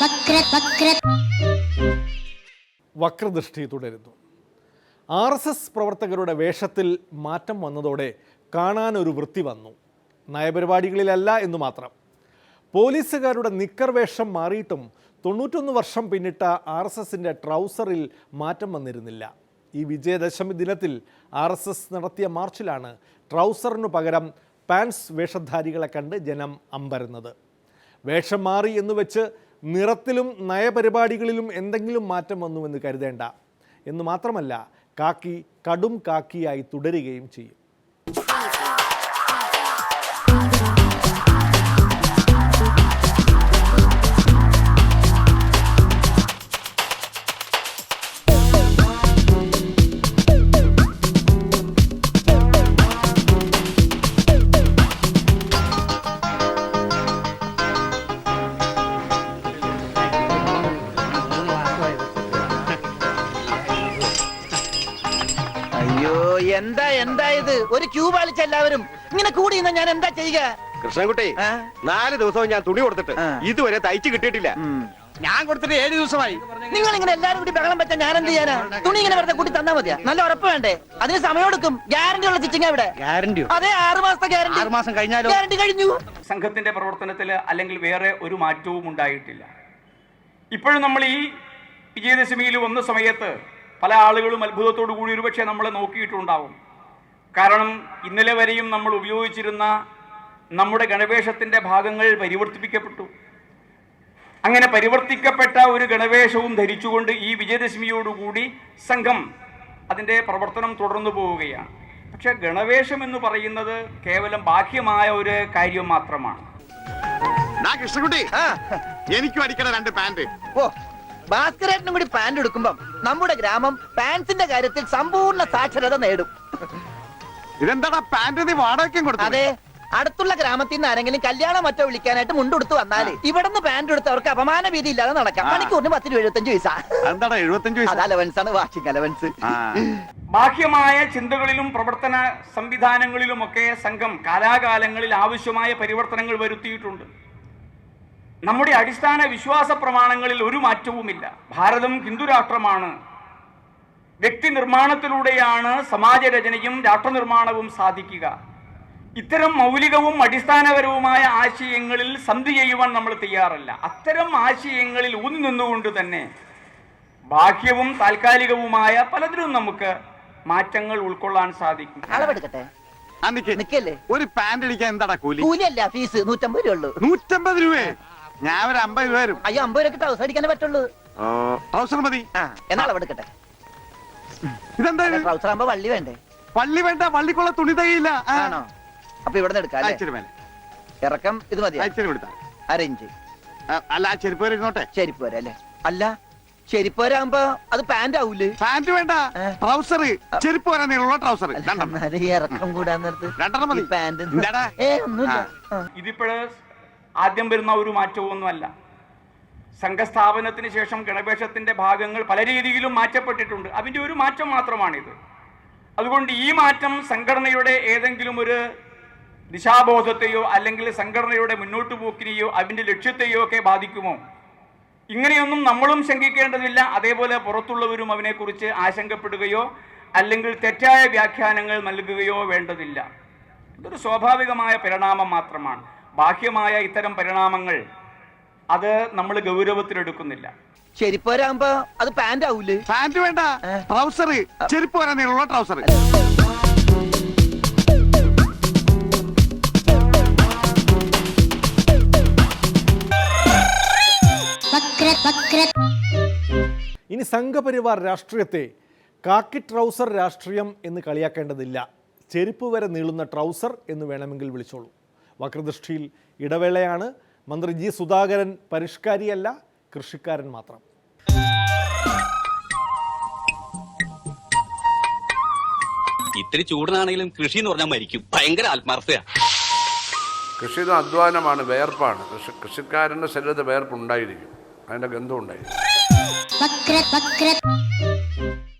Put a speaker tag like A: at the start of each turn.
A: വക്ര വക്ര.
B: വക്രദൃഷ്ടി തുടരുന്നു. R S S പ്രവർത്തകരുടെ വേഷത്തിൽ മാറ്റം വന്നതോടെ കാണാനൊരു വൃത്തി വന്നു. നയപരിപാടികളിലല്ല എന്ന് മാത്രം. പോലീസുകാരുടെ നിക്കർ വേഷം മാറിയിട്ടും തൊണ്ണൂറ്റൊന്ന് വർഷം പിന്നിട്ട ആർ എസ് എസിന്റെ ട്രൗസറിൽ മാറ്റം വന്നിരുന്നില്ല. ഈ വിജയദശമി ദിനത്തിൽ ആർ എസ് എസ് നടത്തിയ മാർച്ചിലാണ് ട്രൗസറിനു പകരം പാൻസ് വേഷധാരികളെ കണ്ട് ജനം അമ്പരുന്നത്. വേഷം മാറി എന്ന് വെച്ച് നിറത്തിലും നയപരിപാടികളിലും എന്തെങ്കിലും മാറ്റം വന്നുവെന്ന് കരുതേണ്ട. എന്ന് മാത്രമല്ല കാക്കി കടും കാക്കിയായി തുടരുകയും ചെയ്യും.
C: എന്താ എന്താ ഇത്? ഒരു ക്യൂ പാലിച്ച എല്ലാവരും ഇങ്ങനെ കൂടി നിന്നാ ഞാൻ എന്താ ചെയ്യുക?
D: കൃഷ്ണൻകുട്ടി
C: ആ?
D: നാല് ദിവസവും ഞാൻ തുണി കൊടുത്തിട്ട്
C: ആ.
D: ഇതുവരെ തയ്ച്ചു കിട്ടിയിട്ടില്ല. ഞാൻ കൊടുത്തിട്ട് ഏഴ് ദിവസമായി.
C: നിങ്ങൾ ഇങ്ങനെ എല്ലാരും കൂടി ബഹളം വെച്ചാൽ ഞാൻ എന്ത് ചെയ്യാനാ? തുണി ഇങ്ങനെ വെറുതെ കൂട്ടി തന്നാ മതിയാ? നല്ല ഉറപ്പ് വേണ്ടേ? അതിന് സമയം എടുക്കും. ഗ്യാരണ്ടി ഉള്ള സ്റ്റിച്ചിങ് ഇവിടെ?
D: ഗ്യാരണ്ടിയോ
C: അതെ ആറ് മാസത്തെ ഗ്യാരണ്ടി
D: ആറ് മാസം കഴിഞ്ഞാലോ?
C: ഗ്യാരണ്ടി കഴിഞ്ഞു.
E: സംഘത്തിന്റെ പ്രവർത്തനത്തിൽ അല്ലെങ്കിൽ വേറെ ഒരു മാറ്റവും ഉണ്ടായിട്ടില്ല. ഇപ്പോഴും നമ്മൾ ഈ വിജയദശമിയിൽ വന്ന സമയത്ത് പല ആളുകളും അത്ഭുതത്തോടു കൂടി ഒരുപക്ഷെ നമ്മളെ നോക്കിയിട്ടുണ്ടാവും. കാരണം ഇന്നലെ വരെയും നമ്മൾ ഉപയോഗിച്ചിരുന്ന നമ്മുടെ ഗണവേഷത്തിന്റെ ഭാഗങ്ങൾ പരിവർത്തിപ്പിക്കപ്പെട്ടു. അങ്ങനെ പരിവർത്തിക്കപ്പെട്ട ഒരു ഗണവേഷവും ധരിച്ചുകൊണ്ട് ഈ വിജയദശമിയോടുകൂടി സംഘം അതിന്റെ പ്രവർത്തനം തുടർന്നു പോവുകയാണ്. പക്ഷെ ഗണവേഷം എന്ന് പറയുന്നത് കേവലം ബാഹ്യമായ ഒരു കാര്യം മാത്രമാണ്.
C: കൃഷ്ണകുട്ടി
D: എനിക്കും അടിക്കണ രണ്ട് പാന്റ്
C: ഓ ഭാസ്കരേട്ടനും കൂടി പാന്റ് എടുക്കുമ്പം നമ്മുടെ ഗ്രാമം പാൻസിന്റെ കാര്യത്തിൽ സമ്പൂർണ സാക്ഷരത നേടും.
D: ഇതെന്താടാ പാന്റ് നീ വാടകയ്ക്കും കൊടുത്തു
C: അതെ അടുത്തുള്ള ഗ്രാമത്തിൽ നിന്ന് ആരെങ്കിലും കല്യാണം മറ്റോ വിളിക്കാനായിട്ട് മുണ്ടെടുത്ത് വന്നാൽ ഇവിടുന്ന് പാന്റ് എടുത്ത് അവർക്ക് അപമാന ഭീതി ഇല്ലാതെ നടക്കാം.
D: ആ.
C: മണിക്കൂറിന് പത്ത് രൂപ എഴുപത്തഞ്ച് പൈസ.
D: എന്താടാ എഴുപത്തഞ്ച്
C: അത്
D: വയസ്സ്
C: അലവൻസ് ആണ് വാർഷിക അലവൻസ്
D: ആ.
E: ബാഹ്യമായ ചിന്തകളിലും പ്രവർത്തന സംവിധാനങ്ങളിലുമൊക്കെ സംഘം കാലാകാലങ്ങളിൽ ആവശ്യമായ പരിവർത്തനങ്ങൾ വരുത്തിയിട്ടുണ്ട്. നമ്മുടെ അടിസ്ഥാന വിശ്വാസ പ്രമാണങ്ങളിൽ ഒരു മാറ്റവുമില്ല. ഭാരതം ഹിന്ദുരാഷ്ട്രമാണ് വ്യക്തി നിർമ്മാണത്തിലൂടെയാണ് സമാജരചനയും രാഷ്ട്രനിർമ്മാണവും സാധിക്കുക. ഇത്തരം മൗലികവും അടിസ്ഥാനപരവുമായ ആശയങ്ങളിൽ സന്ധി ചെയ്യുവാൻ നമ്മൾ തയ്യാറല്ല. അത്തരം ആശയങ്ങളിൽ ഊന്നി നിന്നുകൊണ്ട് തന്നെ ബാഹ്യവും താൽക്കാലികവുമായ പലതിലും നമുക്ക് മാറ്റങ്ങൾ ഉൾക്കൊള്ളാൻ സാധിക്കും.
D: ഒരു പാന്റ് അടിക്കാൻ എന്താ കൂലി?
C: കൂലിയല്ല ഫീസ് നൂറ്റമ്പത് രൂപ ഉള്ളൂ.
D: നൂറ്റമ്പത് രൂപയെ? ഞാൻ ഒരു അമ്പത് രൂപ വരും
C: അയ്യോ അമ്പത് രൂപ ട്രൗസർ അടിക്കാനേ പറ്റുള്ളൂ.
D: ട്രൗസർ മതി.
C: ആ എന്നാ അളവെടുക്കട്ടെ
D: ഇതെന്താ ഇത്?
C: ട്രൗസർ ആകുമ്പോ വള്ളി വേണ്ടേ?
D: പള്ളി വേണ്ട പള്ളിക്കുള്ള തുണി തയ്യില്ല ആ.
C: ആണോ? അപ്പൊ ഇവിടെ നിന്ന് എടുക്കാം അല്ലേ?
D: ഇച്ചിരി മേലെ.
C: ഇറക്കം ഇത് മതി
D: അരഞ്ച് കൊടുത്താ.
C: അരയിഞ്ച്
D: ആ, അല്ല ആ ചെരുപ്പ് വരെ ഇരുന്നോട്ടെ.
C: ചെരിപ്പ് വരെ അല്ലേ? അല്ല ചെരിപ്പ് വരാകുമ്പോ അത് പാന്റ് ആവൂലേ?
D: പാന്റ് വേണ്ട.
C: ഏ.
D: ട്രൗസർ ചെരുപ്പ് വരെ നീളമുള്ള ട്രൗസർ രണ്ടെണ്ണം.
C: എന്നാലും ഈ ഇറക്കം കൂടാൻ നേരത്ത്
D: രണ്ടെണ്ണം മതി.
C: പാന്റ്
D: എന്താടാ?
C: ഏ ഒന്നുമില്ല.
D: ആ.
C: ആ.
E: ഇതിപ്പോഴ് ആദ്യം വരുന്ന ഒരു മാറ്റവുമൊന്നുമല്ല. സംഘസ്ഥാപനത്തിന് ശേഷം ഗണവേഷത്തിന്റെ ഭാഗങ്ങൾ പല രീതിയിലും മാറ്റപ്പെട്ടിട്ടുണ്ട്. അതിന്റെ ഒരു മാറ്റം മാത്രമാണിത്. അതുകൊണ്ട് ഈ മാറ്റം സംഘടനയുടെ ഏതെങ്കിലും ഒരു ദിശാബോധത്തെയോ അല്ലെങ്കിൽ സംഘടനയുടെ മുന്നോട്ട് പോക്കിനെയോ അതിന്റെ ലക്ഷ്യത്തെയോ ഒക്കെ ബാധിക്കുമോ? ഇങ്ങനെയൊന്നും നമ്മളും ശങ്കിക്കേണ്ടതില്ല. അതേപോലെ പുറത്തുള്ളവരും അവനെക്കുറിച്ച് ആശങ്കപ്പെടുകയോ അല്ലെങ്കിൽ തെറ്റായ വ്യാഖ്യാനങ്ങൾ നൽകുകയോ വേണ്ടതില്ല. ഇതൊരു സ്വാഭാവികമായ പരിണാമം മാത്രമാണ്. ബാഹ്യമായ ഇത്തരം പരിണാമങ്ങൾ അത് നമ്മൾ ഗൗരവത്തിലെടുക്കുന്നില്ല.
C: ചെരിപ്പ് വരാകുമ്പോ അത് പാന്റ് ആവൂലേ
D: പാന്റ് വേണ്ട. ട്രൗസർ ചെരുപ്പ് വരാനുള്ള നീളമുള്ള ട്രൗസർ
B: ഇനി സംഘപരിവാർ രാഷ്ട്രീയത്തെ കാക്കി ട്രൗസർ രാഷ്ട്രീയം എന്ന് കളിയാക്കേണ്ടതില്ല. ചെരുപ്പ് വരെ നീളുന്ന ട്രൗസർ എന്ന് വേണമെങ്കിൽ വിളിച്ചോളൂ. വക്രദൃഷ്ടിയിൽ ഇടവേളയാണ്. മന്ത്രി ജി സുധാകരൻ പരിഷ്കാരിയല്ല കൃഷിക്കാരൻ മാത്രം.
F: ഇത്തിരി ചൂടിനാണെങ്കിലും കൃഷി എന്ന് പറഞ്ഞാൽ മരിക്കും. ഭയങ്കര ആത്മാർത്ഥയാ.
G: കൃഷി അധ്വാനമാണ് വേർപ്പാണ്. കൃഷി കൃഷിക്കാരന്റെ ശരീരത്തിൽ വേർപ്പുണ്ടായിരിക്കും അതിന്റെ ഗന്ധം ഉണ്ടായിരിക്കും.
A: വക്ര വക്ര